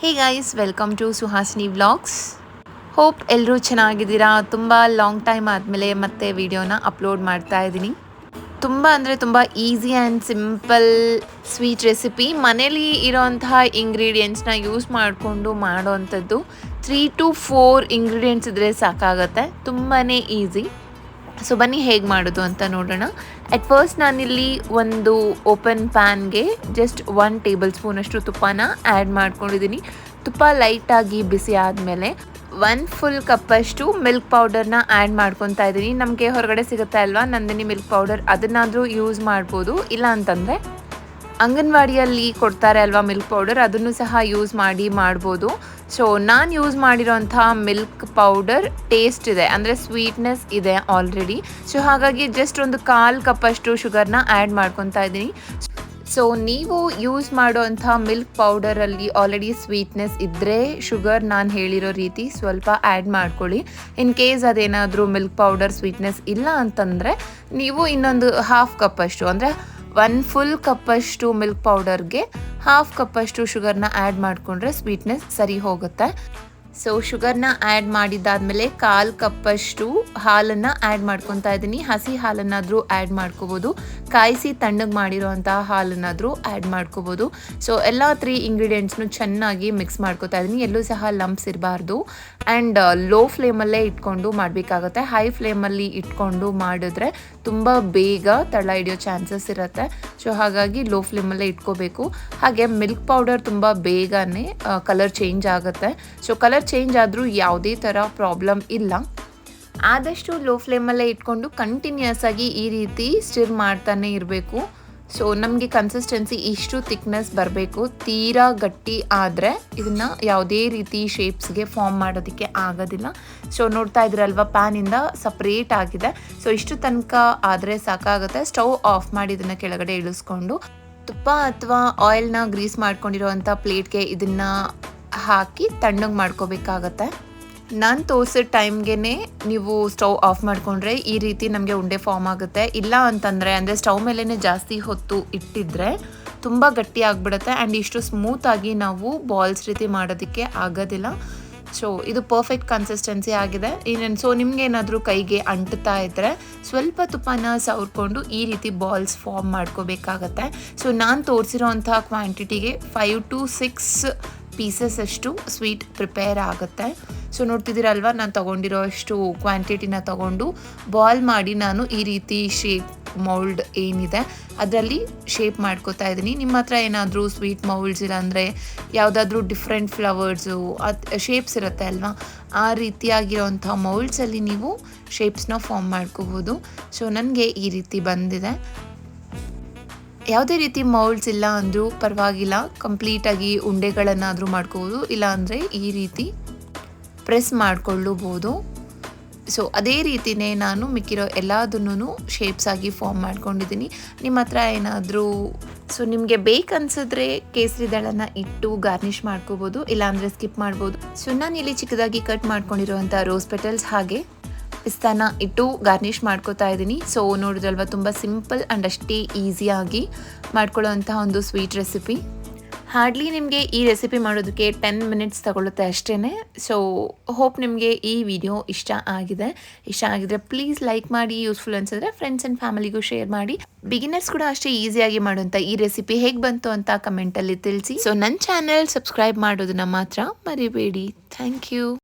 Hey guys welcome to Suhasini vlogs hope ಎಲ್ಲರೂ ಚೆನ್ನಾಗಿದ್ದೀರಾ? ತುಂಬ ಲಾಂಗ್ ಟೈಮ್ ಆದಮೇಲೆ ಮತ್ತೆ ವಿಡಿಯೋನ ಅಪ್ಲೋಡ್ ಮಾಡ್ತಾ ಇದ್ದೀನಿ. ತುಂಬ ಅಂದರೆ ತುಂಬ easy and simple sweet recipe ಮನೇಲಿ ಇರೋಂತಹ ಇಂಗ್ರೀಡಿಯೆಂಟ್ಸ್ನ ಯೂಸ್ ಮಾಡಿಕೊಂಡು ಮಾಡೋವಂಥದ್ದು ತ್ರೀ ಟು ಫೋರ್ ಇಂಗ್ರೀಡಿಯೆಂಟ್ಸ್ ಇದ್ದರೆ ಸಾಕಾಗತ್ತೆ. ತುಂಬಾ ಈಸಿ ಸೊ ಬನ್ನಿ, ಹೇಗೆ ಮಾಡೋದು ಅಂತ ನೋಡೋಣ. ಅಟ್ ಫಸ್ಟ್ ನಾನಿಲ್ಲಿ ಒಂದು ಓಪನ್ ಪ್ಯಾನ್ಗೆ ಜಸ್ಟ್ ಒನ್ ಟೇಬಲ್ ಸ್ಪೂನಷ್ಟು ತುಪ್ಪನ ಆ್ಯಡ್ ಮಾಡ್ಕೊಂಡಿದ್ದೀನಿ. ತುಪ್ಪ ಲೈಟಾಗಿ ಬಿಸಿ ಆದಮೇಲೆ ಒನ್ ಫುಲ್ ಕಪ್ಪಷ್ಟು ಮಿಲ್ಕ್ ಪೌಡರ್ನ ಆ್ಯಡ್ ಮಾಡ್ಕೊತಾ ಇದ್ದೀನಿ. ನಮಗೆ ಹೊರಗಡೆ ಸಿಗುತ್ತೆ ಅಲ್ವಾ? ನಂದಿನಿ ಮಿಲ್ಕ್ ಪೌಡರ್ ಅದನ್ನಾದರೂ ಯೂಸ್ ಮಾಡ್ಬೋದು. ಇಲ್ಲ ಅಂತಂದರೆ, ಅಂಗನವಾಡಿಯಲ್ಲಿ ಕೊಡ್ತಾರೆ ಅಲ್ವಾ ಮಿಲ್ಕ್ ಪೌಡರ್ ಅದನ್ನು ಸಹ ಯೂಸ್ ಮಾಡಿ ಮಾಡ್ಬೋದು. ಸೊ ನಾನು ಯೂಸ್ ಮಾಡಿರೋಂಥ ಮಿಲ್ಕ್ ಪೌಡರ್ ಟೇಸ್ಟ್ ಇದೆ. ಅಂದರೆ ಸ್ವೀಟ್ನೆಸ್ ಇದೆ ಆಲ್ರೆಡಿ ಸೊ ಹಾಗಾಗಿ ಜಸ್ಟ್ ಒಂದು ಕಾಲು ಕಪ್ಪಷ್ಟು ಶುಗರ್ನ ಆ್ಯಡ್ ಮಾಡ್ಕೊತಾ ಇದ್ದೀನಿ. ಸೊ ನೀವು ಯೂಸ್ ಮಾಡುವಂಥ ಮಿಲ್ಕ್ ಪೌಡರಲ್ಲಿ ಆಲ್ರೆಡಿ ಸ್ವೀಟ್ನೆಸ್ ಇದ್ದರೆ ಶುಗರ್ ನಾನು ಹೇಳಿರೋ ರೀತಿ ಸ್ವಲ್ಪ ಆ್ಯಡ್ ಮಾಡ್ಕೊಳ್ಳಿ. ಇನ್ ಕೇಸ್ ಅದೇನಾದರೂ ಮಿಲ್ಕ್ ಪೌಡರ್ ಸ್ವೀಟ್ನೆಸ್ ಇಲ್ಲ ಅಂತಂದರೆ, ನೀವು ಇನ್ನೊಂದು ಹಾಫ್ ಕಪ್ಪಷ್ಟು ಅಂದರೆ ಒನ್ ಫುಲ್ ಕಪ್ಪಷ್ಟು ಮಿಲ್ಕ್ ಪೌಡರ್ಗೆ ಹಾಫ್ ಕಪ್ಪಷ್ಟು ಶುಗರ್ನ ಆ್ಯಡ್ ಮಾಡಿಕೊಂಡ್ರೆ ಸ್ವೀಟ್ನೆಸ್ ಸರಿ ಹೋಗುತ್ತೆ. ಸೊ ಶುಗರ್ನ ಆ್ಯಡ್ ಮಾಡಿದ್ದಾದಮೇಲೆ ಕಾಲು ಕಪ್ಪಷ್ಟು ಹಾಲನ್ನು ಆ್ಯಡ್ ಮಾಡ್ಕೊತಾ ಇದ್ದೀನಿ. ಹಸಿ ಹಾಲನ್ನಾದರೂ ಆ್ಯಡ್ ಮಾಡ್ಕೋಬೋದು. ಕಾಯಿಸಿ ತಣ್ಣಗೆ ಮಾಡಿರೋಂತಹ ಹಾಲನ್ನಾದರೂ ಆ್ಯಡ್ ಮಾಡ್ಕೋಬೋದು. ಸೊ ಎಲ್ಲ ತ್ರೀ ಇಂಗ್ರೀಡಿಯೆಂಟ್ಸ್ನು ಚೆನ್ನಾಗಿ ಮಿಕ್ಸ್ ಮಾಡ್ಕೋತಾ ಇದ್ದೀನಿ. ಎಲ್ಲೂ ಸಹ ಲಂಪ್ಸ್ ಇರಬಾರ್ದು. ಆ್ಯಂಡ್ ಲೋ ಫ್ಲೇಮಲ್ಲೇ ಇಟ್ಕೊಂಡು ಮಾಡಬೇಕಾಗತ್ತೆ. ಹೈ ಫ್ಲೇಮಲ್ಲಿ ಇಟ್ಕೊಂಡು ಮಾಡಿದ್ರೆ ತುಂಬ ಬೇಗ ತಳ ಹಿಡಿಯೋ ಚಾನ್ಸಸ್ ಇರುತ್ತೆ. ಸೊ ಹಾಗಾಗಿ ಲೋ ಫ್ಲೇಮಲ್ಲೇ ಇಟ್ಕೋಬೇಕು. ಹಾಗೆ ಮಿಲ್ಕ್ ಪೌಡರ್ ತುಂಬ ಬೇಗನೆ ಕಲರ್ ಚೇಂಜ್ ಆಗುತ್ತೆ. ಸೊ ಕಲರ್ ಚೇಂಜ್ ಆದರೂ ಯಾವುದೇ ಥರ ಪ್ರಾಬ್ಲಮ್ ಇಲ್ಲ. ಆದಷ್ಟು ಲೋ ಫ್ಲೇಮಲ್ಲೇ ಇಟ್ಕೊಂಡು ಕಂಟಿನ್ಯೂಸ್ ಆಗಿ ಈ ರೀತಿ ಸ್ಟಿರ್ ಮಾಡ್ತಾನೆ ಇರಬೇಕು. ಸೊ ನಮಗೆ ಕನ್ಸಿಸ್ಟೆನ್ಸಿ ಇಷ್ಟು ಥಿಕ್ನೆಸ್ ಬರಬೇಕು. ತೀರಾ ಗಟ್ಟಿ ಆದರೆ ಇದನ್ನು ಯಾವುದೇ ರೀತಿ ಶೇಪ್ಸ್ಗೆ ಫಾರ್ಮ್ ಮಾಡೋದಕ್ಕೆ ಆಗೋದಿಲ್ಲ. ಸೊ ನೋಡ್ತಾ ಇದ್ರಲ್ವ ಪ್ಯಾನಿಂದ ಸಪ್ರೇಟ್ ಆಗಿದೆ. ಸೊ ಇಷ್ಟು ತನಕ ಆದರೆ ಸಾಕಾಗುತ್ತೆ. ಸ್ಟವ್ ಆಫ್ ಮಾಡಿ ಇದನ್ನು ಕೆಳಗಡೆ ಇಳಿಸ್ಕೊಂಡು ತುಪ್ಪ ಅಥವಾ ಆಯಿಲ್ನ ಗ್ರೀಸ್ ಮಾಡ್ಕೊಂಡಿರೋವಂಥ ಪ್ಲೇಟ್ಗೆ ಇದನ್ನು ಹಾಕಿ ತಣ್ಣಗೆ ಮಾಡ್ಕೋಬೇಕಾಗತ್ತೆ. ನಾನು ತೋರಿಸಿದ ಟೈಮ್ಗೆ ನೀವು ಸ್ಟವ್ ಆಫ್ ಮಾಡಿಕೊಂಡ್ರೆ ಈ ರೀತಿ ನಮಗೆ ಉಂಡೆ ಫಾರ್ಮ್ ಆಗುತ್ತೆ. ಇಲ್ಲ ಅಂತಂದರೆ, ಅಂದರೆ ಸ್ಟವ್ ಮೇಲೇ ಜಾಸ್ತಿ ಹೊತ್ತು ಇಟ್ಟಿದ್ರೆ ತುಂಬ ಗಟ್ಟಿ ಆಗಿಬಿಡುತ್ತೆ. ಆ್ಯಂಡ್ ಇಷ್ಟು ಸ್ಮೂತಾಗಿ ನಾವು ಬಾಲ್ಸ್ ರೀತಿ ಮಾಡೋದಕ್ಕೆ ಆಗೋದಿಲ್ಲ. ಸೊ ಇದು ಪರ್ಫೆಕ್ಟ್ ಕನ್ಸಿಸ್ಟೆನ್ಸಿ ಆಗಿದೆ. ಇನ್ನೇನು ಸೊ ನಿಮ್ಗೆ ಏನಾದರೂ ಕೈಗೆ ಅಂಟ್ತಾ ಇದ್ದರೆ ಸ್ವಲ್ಪ ತುಪ್ಪನ ಸವರ್ಕೊಂಡು ಈ ರೀತಿ ಬಾಲ್ಸ್ ಫಾರ್ಮ್ ಮಾಡ್ಕೋಬೇಕಾಗತ್ತೆ. ಸೊ ನಾನು ತೋರಿಸಿರೋ ಅಂತಹ ಕ್ವಾಂಟಿಟಿಗೆ ಫೈವ್ ಟು ಸಿಕ್ಸ್ ಪೀಸಸ್ ಅಷ್ಟು ಸ್ವೀಟ್ ಪ್ರಿಪೇರ್ ಆಗುತ್ತೆ. ಸೊ ನೋಡ್ತಿದ್ದೀರಲ್ವ, ನಾನು ತೊಗೊಂಡಿರೋ ಅಷ್ಟು ಕ್ವಾಂಟಿಟಿನ ತೊಗೊಂಡು ಬಾಲ್ ಮಾಡಿ ನಾನು ಈ ರೀತಿ ಶೇಪ್ ಮೌಲ್ಡ್ ಏನಿದೆ, ಅದರಲ್ಲಿ ಶೇಪ್ ಮಾಡ್ಕೋತಾ ಇದ್ದೀನಿ. ನಿಮ್ಮ ಹತ್ರ ಏನಾದರೂ ಸ್ವೀಟ್ ಮೌಲ್ಡ್ಸ್ ಇಲ್ಲ ಅಂದರೆ ಯಾವುದಾದ್ರೂ ಡಿಫ್ರೆಂಟ್ ಫ್ಲವರ್ಸು ಅದು ಶೇಪ್ಸ್ ಇರುತ್ತೆ ಅಲ್ವಾ? ಆ ರೀತಿಯಾಗಿರೋಂಥ ಮೌಲ್ಡ್ಸಲ್ಲಿ ನೀವು ಶೇಪ್ಸ್ನ ಫಾರ್ಮ್ ಮಾಡ್ಕೋಬೋದು. ಸೊ ನನಗೆ ಈ ರೀತಿ ಬಂದಿದೆ. ಯಾವುದೇ ರೀತಿ ಮೌಲ್ಡ್ಸ್ ಇಲ್ಲ ಅಂದರೂ ಪರವಾಗಿಲ್ಲ. ಕಂಪ್ಲೀಟಾಗಿ ಉಂಡೆಗಳನ್ನಾದರೂ ಮಾಡ್ಕೋಬೋದು. ಇಲ್ಲ ಅಂದರೆ ಈ ರೀತಿ ಪ್ರೆಸ್ ಮಾಡಿಕೊಳ್ಳಬಹುದು. ಸೊ ಅದೇ ರೀತಿಯೇ ನಾನು ಮಿಕ್ಕಿರೋ ಎಲ್ಲದನ್ನೂ ಶೇಪ್ಸ್ ಆಗಿ ಫಾರ್ಮ್ ಮಾಡ್ಕೊಂಡಿದ್ದೀನಿ. ನಿಮ್ಮ ಹತ್ರ ಏನಾದರೂ ಸೊ ನಿಮಗೆ ಬೇಕನ್ಸಿದ್ರೆ ಕೇಸರಿ ದಳನ ಇಟ್ಟು ಗಾರ್ನಿಷ್ ಮಾಡ್ಕೋಬೋದು. ಇಲ್ಲಾಂದರೆ ಸ್ಕಿಪ್ ಮಾಡ್ಬೋದು. ಸೊ ನಾನು ಇಲ್ಲಿ ಚಿಕ್ಕದಾಗಿ ಕಟ್ ಮಾಡ್ಕೊಂಡಿರುವಂಥ ರೋಸ್ ಪೆಟಲ್ಸ್ ಹಾಗೆ. ಪಿಸ್ತಾನ ಇಟ್ಟು ಗಾರ್ನಿಷ್ ಮಾಡ್ಕೋತಾ ಇದ್ದೀನಿ. ಸೊ ನೋಡಿದ್ರಲ್ವ, ತುಂಬ ಸಿಂಪಲ್ ಆ್ಯಂಡ್ ಅಷ್ಟೇ ಈಸಿಯಾಗಿ ಮಾಡ್ಕೊಳ್ಳೋವಂತಹ ಒಂದು ಸ್ವೀಟ್ ರೆಸಿಪಿ ಹಾರ್ಡ್ಲಿ ನಿಮಗೆ ಈ ರೆಸಿಪಿ ಮಾಡೋದಕ್ಕೆ ಟೆನ್ ಮಿನಿಟ್ಸ್ ತಗೊಳ್ಳುತ್ತೆ ಅಷ್ಟೇ ಸೊ ಹೋಪ್ ನಿಮಗೆ ಈ ವಿಡಿಯೋ ಇಷ್ಟ ಆಗಿದೆ. ಇಷ್ಟ ಆಗಿದ್ರೆ ಪ್ಲೀಸ್ ಲೈಕ್ ಮಾಡಿ ಯೂಸ್ಫುಲ್ ಅನ್ಸಿದ್ರೆ ಫ್ರೆಂಡ್ಸ್ ಆ್ಯಂಡ್ ಫ್ಯಾಮಿಲಿಗೂ ಶೇರ್ ಮಾಡಿ. ಬಿಗಿನರ್ಸ್ ಕೂಡ ಅಷ್ಟೇ ಈಸಿಯಾಗಿ ಮಾಡುವಂಥ ಈ ರೆಸಿಪಿ ಹೇಗೆ ಬಂತು ಅಂತ ಕಮೆಂಟಲ್ಲಿ ತಿಳಿಸಿ. ಸೊ ನನ್ನ ಚಾನೆಲ್ ಸಬ್ಸ್ಕ್ರೈಬ್ ಮಾಡೋದನ್ನ ಮಾತ್ರ ಮರಿಬೇಡಿ. Thank you